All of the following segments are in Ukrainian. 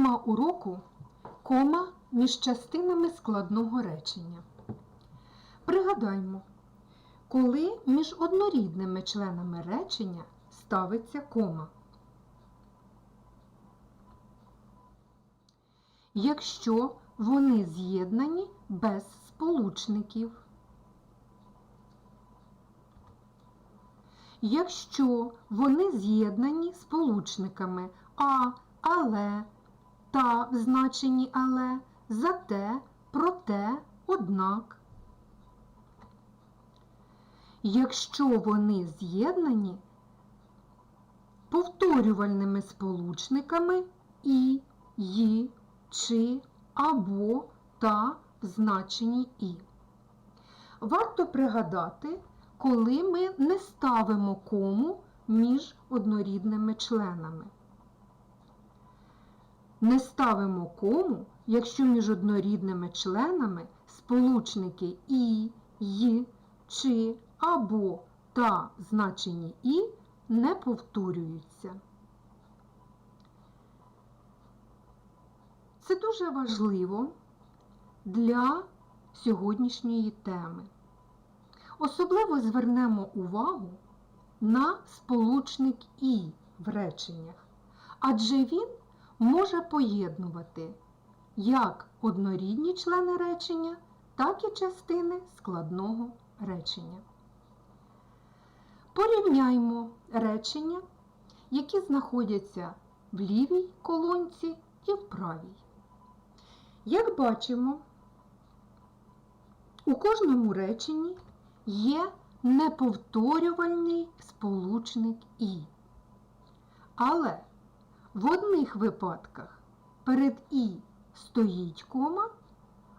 Тема уроку кома між частинами складного речення. Пригадаймо, коли між однорідними членами речення ставиться кома. Якщо вони з'єднані без сполучників. Якщо вони з'єднані сполучниками а, але, та в значенні але, зате, проте, однак. Якщо вони з'єднані повторювальними сполучниками і, ї, чи, або, та в значенні і. Варто пригадати, коли ми не ставимо кому між однорідними членами. Не ставимо кому, якщо між однорідними членами сполучники і, й, чи, або та в значенні і не повторюються. Це дуже важливо для сьогоднішньої теми. Особливо звернемо увагу на сполучник І в реченнях, адже він може поєднувати як однорідні члени речення, так і частини складного речення. Порівняймо речення, які знаходяться в лівій колонці і в правій. Як бачимо, у кожному реченні є неповторювальний сполучник І. Але в одних випадках перед І стоїть кома,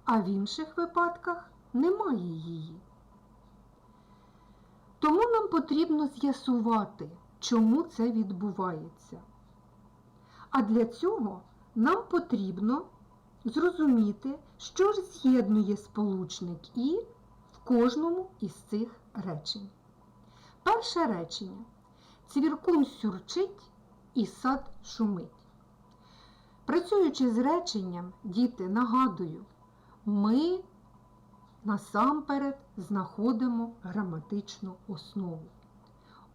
а в інших випадках немає її. Тому нам потрібно з'ясувати, чому це відбувається. А для цього нам потрібно зрозуміти, що ж з'єднує сполучник І в кожному із цих речень. Перше речення. Цвіркун сюрчить і сад шумить. Працюючи з реченням, діти, нагадую, ми насамперед знаходимо граматичну основу.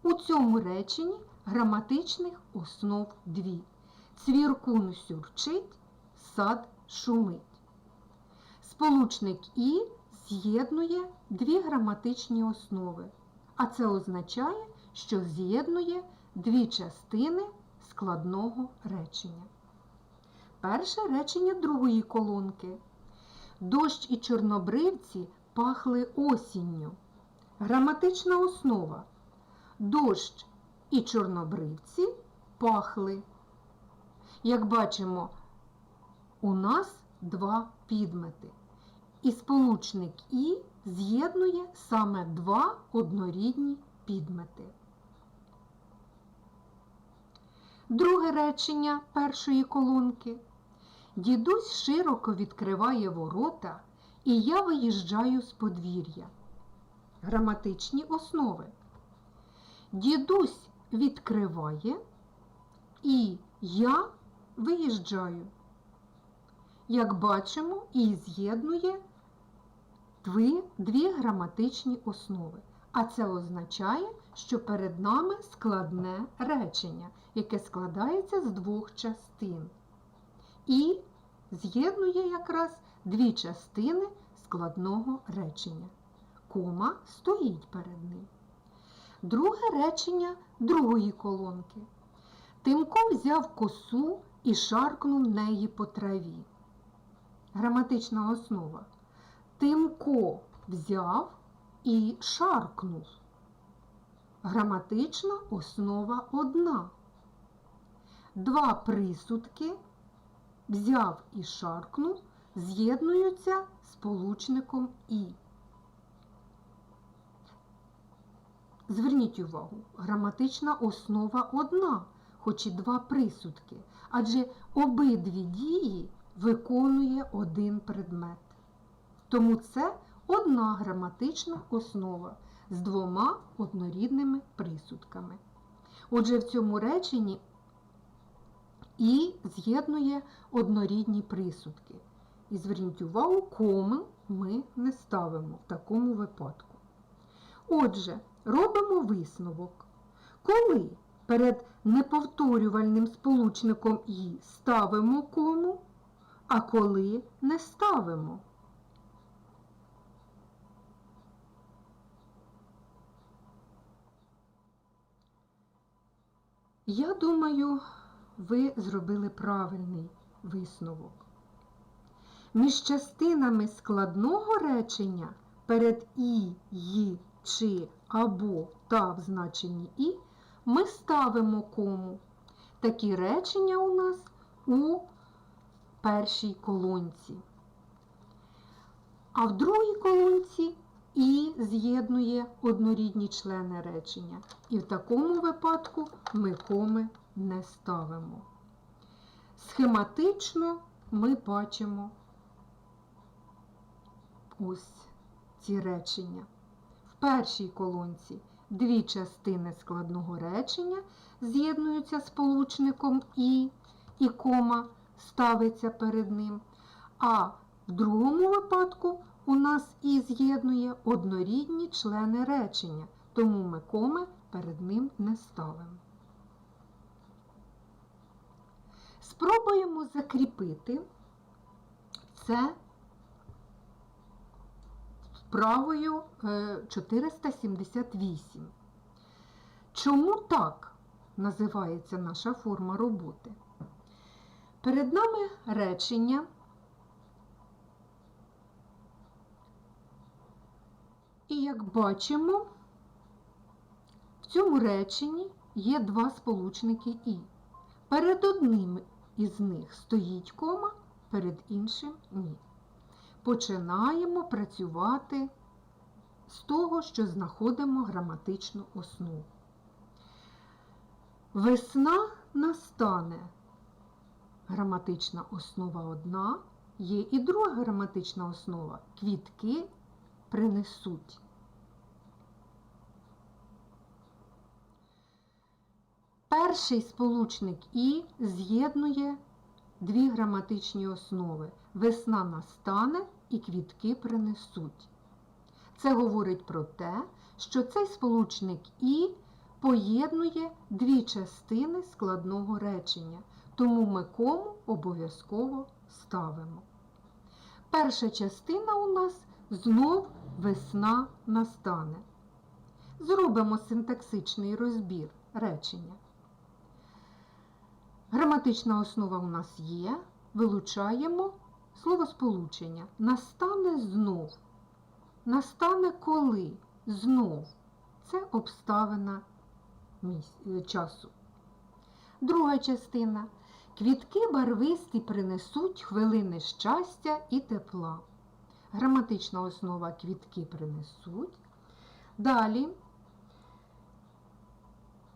У цьому реченні граматичних основ дві. Цвіркун сюрчить, сад шумить. Сполучник І з'єднує дві граматичні основи, а це означає, що з'єднує дві частини складного речення. Перше речення другої колонки. Дощ і чорнобривці пахли осінню. Граматична основа. Дощ і чорнобривці пахли. Як бачимо, у нас два підмети. І сполучник І з'єднує саме два однорідні підмети. Друге речення першої колонки. Дідусь широко відкриває ворота, і я виїжджаю з подвір'я. Граматичні основи. Дідусь відкриває, і я виїжджаю. Як бачимо, і з'єднує дві, дві граматичні основи. А це означає, що перед нами складне речення, яке складається з двох частин. І з'єднує якраз дві частини складного речення. Кома стоїть перед ним. Друге речення другої колонки. Тимко взяв косу і шаркнув неї по траві. Граматична основа. Тимко взяв і шаркнув. Граматична основа одна. Два присудки взяв і шаркнув з'єднуються сполучником І. Зверніть увагу, граматична основа одна, хоч і два присудки, адже обидві дії виконує один предмет. Тому це одна граматична основа з двома однорідними присудками. Отже, в цьому реченні і з'єднує однорідні присудки. І зверніть увагу, коми ми не ставимо в такому випадку. Отже, робимо висновок. Коли перед неповторювальним сполучником і ставимо кому, а коли не ставимо. Я думаю, ви зробили правильний висновок. Між частинами складного речення перед і, ї, чи або та в значенні і ми ставимо кому. Такі речення у нас у першій колонці. А в другій колонці і з'єднує однорідні члени речення. І в такому випадку ми коми не ставимо. Схематично ми бачимо ось ці речення. В першій колонці дві частини складного речення з'єднуються сполучником і, і кома ставиться перед ним. А в другому випадку у нас і з'єднує однорідні члени речення, тому ми коми перед ним не ставимо. Спробуємо закріпити це вправою е, 478. Чому так називається наша форма роботи? Перед нами речення. І як бачимо, в цьому реченні є два сполучники І. Перед одним із них стоїть кома, перед іншим ні. Починаємо працювати з того, що знаходимо граматичну основу. Весна настане. Граматична основа одна, є і друга граматична основа квітки принесуть. Перший сполучник І з'єднує дві граматичні основи. Весна настане і квітки принесуть. Це говорить про те, що цей сполучник І поєднує дві частини складного речення, тому ми кому обов'язково ставимо. Перша частина у нас знов весна настане. Зробимо синтаксичний розбір речення. Граматична основа у нас є. Вилучаємо словосполучення. Настане знов. Настане коли? Знов. Це обставина часу. Друга частина. Квітки барвисті принесуть хвилини щастя і тепла. Граматична основа квітки принесуть. Далі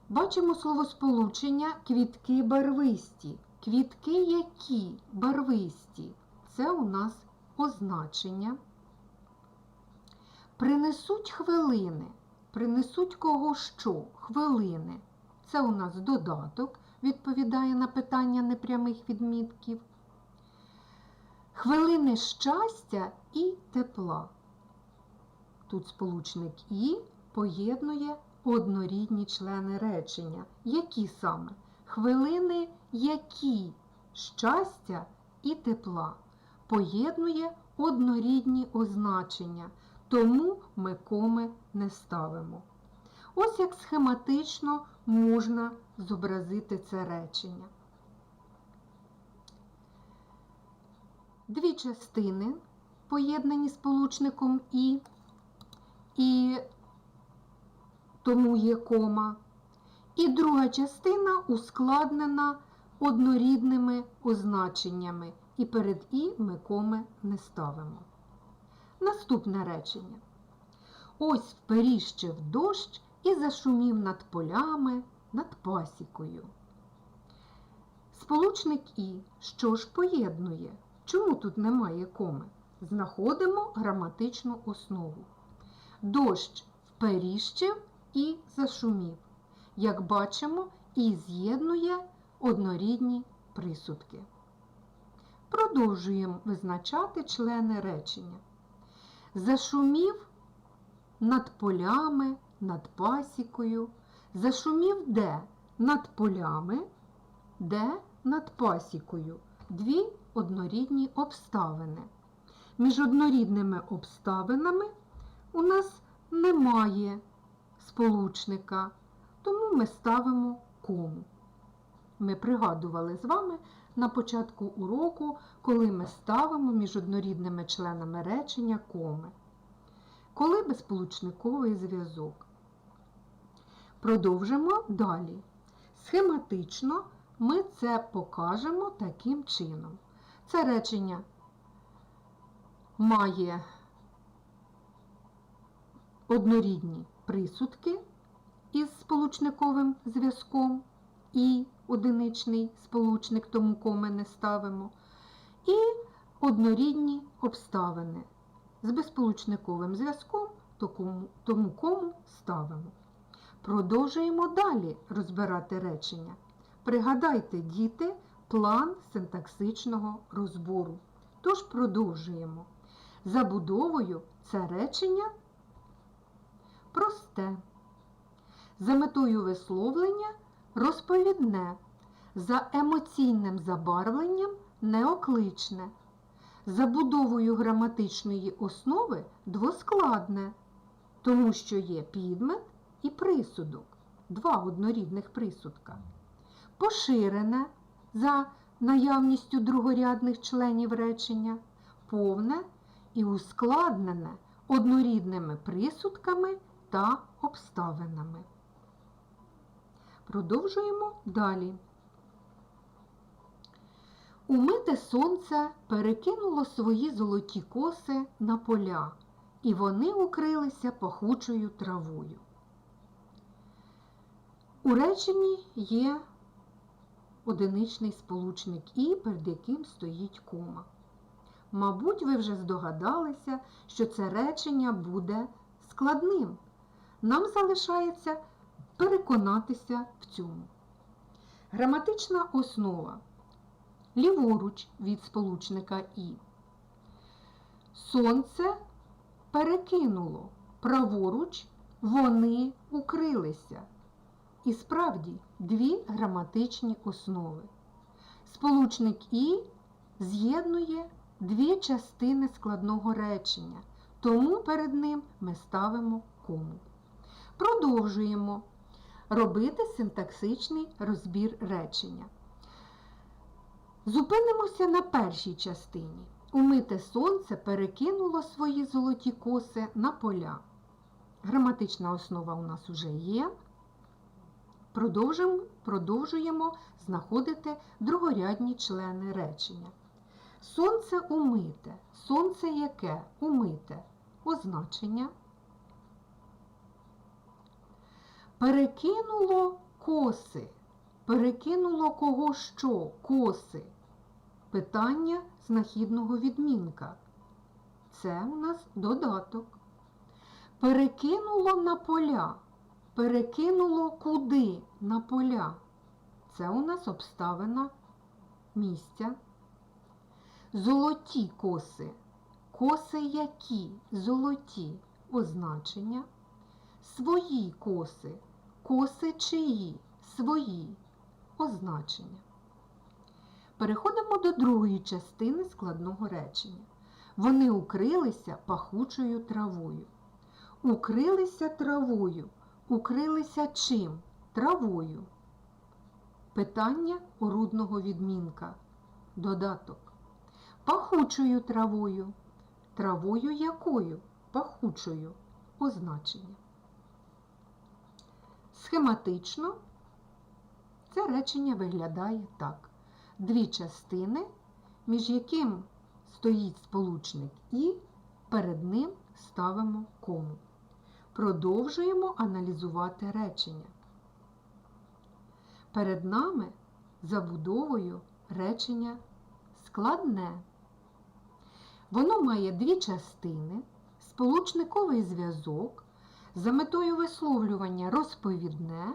бачимо словосполучення квітки барвисті. Квітки які барвисті? Це у нас означення. Принесуть хвилини. Принесуть кого що? Хвилини. Це у нас додаток, відповідає на питання непрямих відмітків. Хвилини щастя і тепла. Тут сполучник І поєднує однорідні члени речення. Які саме? Хвилини які щастя і тепла. Поєднує однорідні означення, тому ми коми не ставимо. Ось як схематично можна зобразити це речення. Дві частини поєднані сполучником І, і тому є кома. І друга частина ускладнена однорідними означеннями, і перед І ми коми не ставимо. Наступне речення. Ось вперіщив дощ і зашумів над полями, над пасікою. Сполучник І, що ж поєднує? Чому тут немає коми? Знаходимо граматичну основу. Дощ вперіщив і зашумів. Як бачимо, і з'єднує однорідні присудки. Продовжуємо визначати члени речення. Зашумів над полями, над пасікою. Зашумів де? Над полями, де над пасікою. Дві однорідні обставини. Між однорідними обставинами у нас немає сполучника, тому ми ставимо кому. Ми пригадували з вами на початку уроку, коли ми ставимо між однорідними членами речення коми. Коли безсполучниковий зв'язок. Продовжимо далі. Схематично ми це покажемо таким чином. Це речення має однорідні присудки із сполучниковим зв'язком і одиничний сполучник, тому коми не ставимо, і однорідні обставини з безсполучниковим зв'язком, тому кому ставимо. Продовжуємо далі розбирати речення. Пригадайте, діти, план синтаксичного розбору. Тож продовжуємо. Забудовою це речення просте. За метою висловлення розповідне, за емоційним забарвленням неокличне, забудовою граматичної основи двоскладне, тому що є підмет і присудок, два однорідних присудка. Поширене за наявністю другорядних членів речення, повне і ускладнене однорідними присудками та обставинами. Продовжуємо далі. Умите сонце перекинуло свої золоті коси на поля, і вони укрилися пахучою травою. У реченні є одиничний сполучник І, перед яким стоїть кома. Мабуть, ви вже здогадалися, що це речення буде складним. Нам залишається переконатися в цьому. Граматична основа. Ліворуч від сполучника І. Сонце перекинуло. Праворуч вони укрилися. І справді дві граматичні основи. Сполучник І з'єднує дві частини складного речення, тому перед ним ми ставимо кому. Продовжуємо робити синтаксичний розбір речення. Зупинимося на першій частині. Умите сонце перекинуло свої золоті коси на поля. Граматична основа у нас вже є. Продовжуємо, продовжуємо знаходити другорядні члени речення. Сонце умите. Сонце яке? Умите. Означення. Перекинуло коси. Перекинуло кого що? Коси. Питання знахідного відмінка. Це у нас додаток. Перекинуло на поля. Перекинуло куди? На поля. Це у нас обставина місця. Золоті коси. Коси які? Золоті. Означення. Свої коси. Коси чиї? Свої. Означення. Переходимо до другої частини складного речення. Вони укрилися пахучою травою. Укрилися травою. Укрилися чим? Травою. Питання орудного відмінка. Додаток. Пахучою травою. Травою якою? Пахучою. Означення. Схематично це речення виглядає так. Дві частини, між яким стоїть сполучник І, перед ним ставимо кому. Продовжуємо аналізувати речення. Перед нами забудовою речення складне. Воно має дві частини, сполучниковий зв'язок, за метою висловлювання розповідне,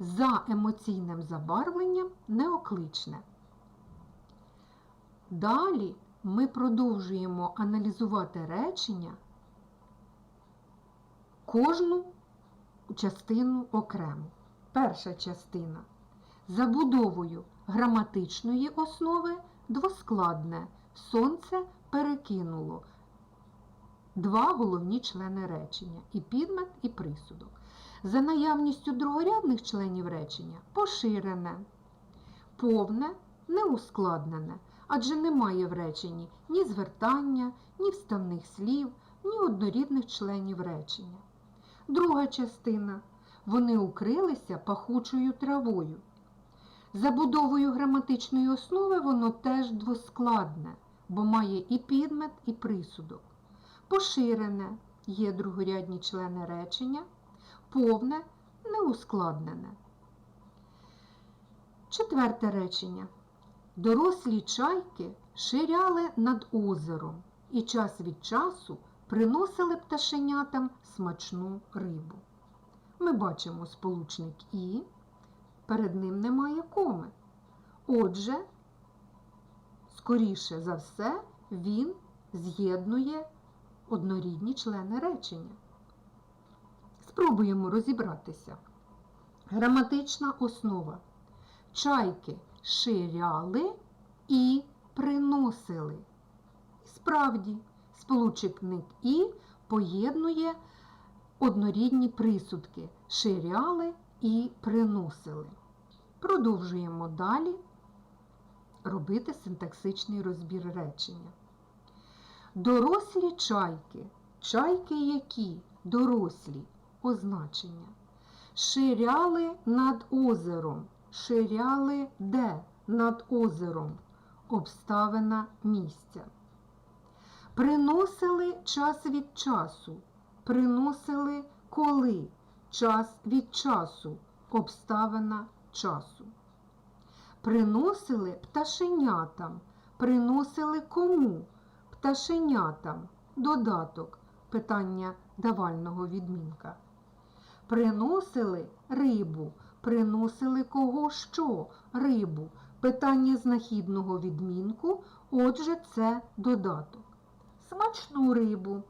за емоційним забарвленням неокличне. Далі ми продовжуємо аналізувати речення кожну частину окремо. Перша частина. Забудовою граматичної основи двоскладне. Сонце перекинуло. Два головні члени речення і підмет, і присудок. За наявністю другорядних членів речення поширене, повне, неускладнене, адже немає в реченні ні звертання, ні вставних слів, ні однорідних членів речення. Друга частина. Вони укрилися пахучою травою. Забудовою граматичної основи воно теж двоскладне, бо має і підмет, і присудок. Поширене є другорядні члени речення, повне неускладнене. Четверте речення. Дорослі чайки ширяли над озером і час від часу приносили пташенятам смачну рибу. Ми бачимо сполучник І, перед ним немає коми. Отже, скоріше за все, він з'єднує однорідні члени речення. Спробуємо розібратися. Граматична основа. Чайки ширяли і приносили. Справді, сполучник І поєднує однорідні присудки ширяли і приносили. Продовжуємо далі робити синтаксичний розбір речення. Дорослі чайки, чайки які? Дорослі. Означення. Ширяли над озером, ширяли де? Над озером, обставина місця. Приносили час від часу, приносили коли, час від часу, обставина часу. Приносили пташенятам, приносили кому? Пташенятам, додаток, питання давального відмінка. Приносили рибу, приносили кого що? Рибу. Питання знахідного відмінку, отже, це додаток. Смачну рибу.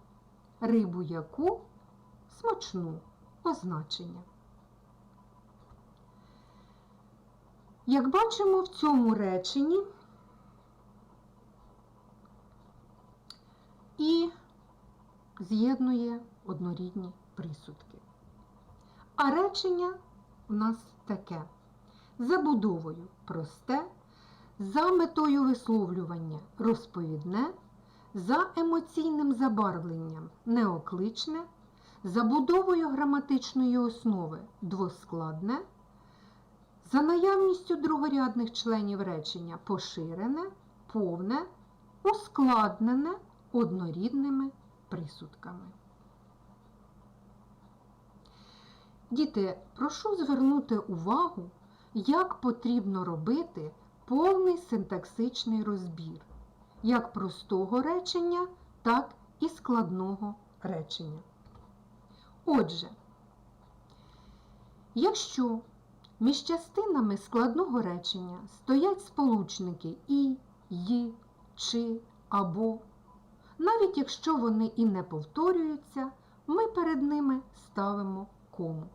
Рибу яку? Смачну означення. Як бачимо в цьому реченні і з'єднує однорідні присудки. А речення у нас таке. Забудовою просте, за метою висловлювання розповідне, за емоційним забарвленням неокличне, забудовою граматичної основи двоскладне, за наявністю другорядних членів речення поширене, повне, ускладнене однорідними присудками. Діти, прошу звернути увагу, як потрібно робити повний синтаксичний розбір як простого речення, так і складного речення. Отже, якщо між частинами складного речення стоять сполучники і, ї, чи, або, навіть якщо вони і не повторюються, ми перед ними ставимо кому.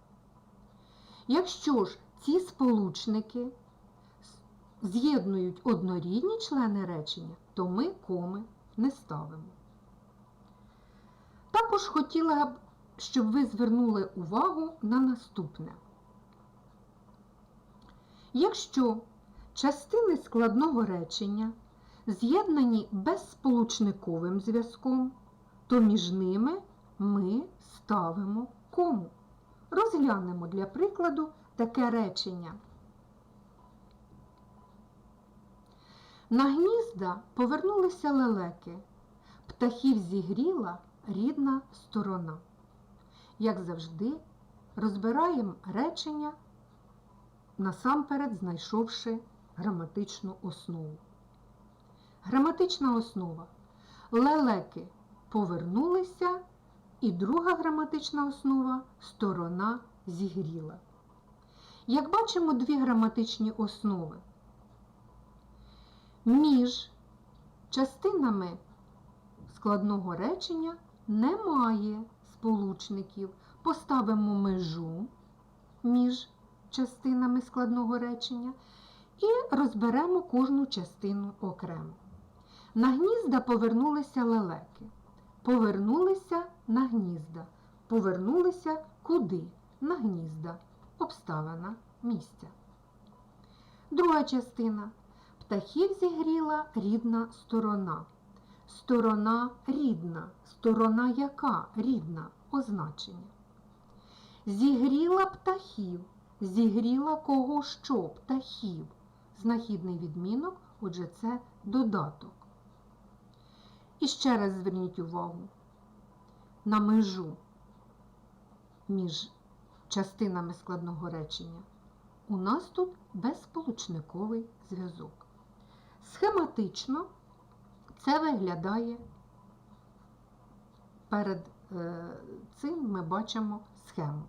Якщо ж ці сполучники з'єднують однорідні члени речення, то ми коми не ставимо. Також хотіла б, щоб ви звернули увагу на наступне. Якщо частини складного речення з'єднані безсполучниковим зв'язком, то між ними ми ставимо кому. Розглянемо для прикладу таке речення. На гнізда повернулися лелеки. Птахів зігріла рідна сторона. Як завжди, розбираємо речення, насамперед знайшовши граматичну основу. Граматична основа. Лелеки повернулися, і друга граматична основа сторона зігріла. Як бачимо дві граматичні основи. Між частинами складного речення немає сполучників. Поставимо межу між частинами складного речення і розберемо кожну частину окремо. На гнізда повернулися лелеки. Повернулися на гнізда. Повернулися куди? На гнізда. Обставина місця. Друга частина. Птахів зігріла рідна сторона. Сторона рідна. Сторона яка рідна? Означення. Зігріла птахів. Зігріла кого що? Птахів. Знахідний відмінок, отже, це додаток. І ще раз зверніть увагу на межу між частинами складного речення. У нас тут безсполучниковий зв'язок. Схематично це виглядає перед е, цим ми бачимо схему.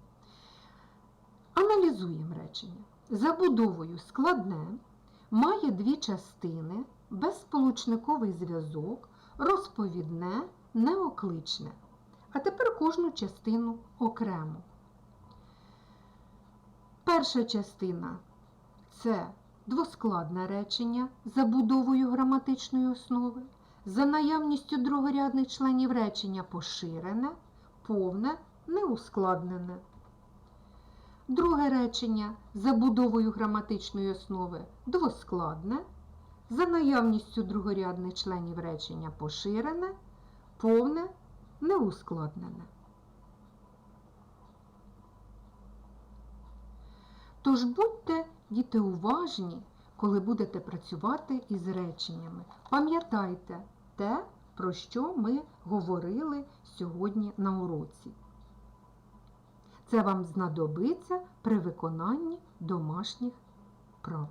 Аналізуємо речення. Забудовою складне має дві частини, безсполучниковий зв'язок, розповідне, неокличне. А тепер кожну частину окремо. Перша частина це двоскладне речення за будовою граматичної основи, за наявністю другорядних членів речення поширене, повне, неускладнене. Друге речення за будовою граматичної основи двоскладне, за наявністю другорядних членів речення поширене, повне, неускладнене. Тож будьте, діти, уважні, коли будете працювати із реченнями. Пам'ятайте те, про що ми говорили сьогодні на уроці. Це вам знадобиться при виконанні домашніх прав.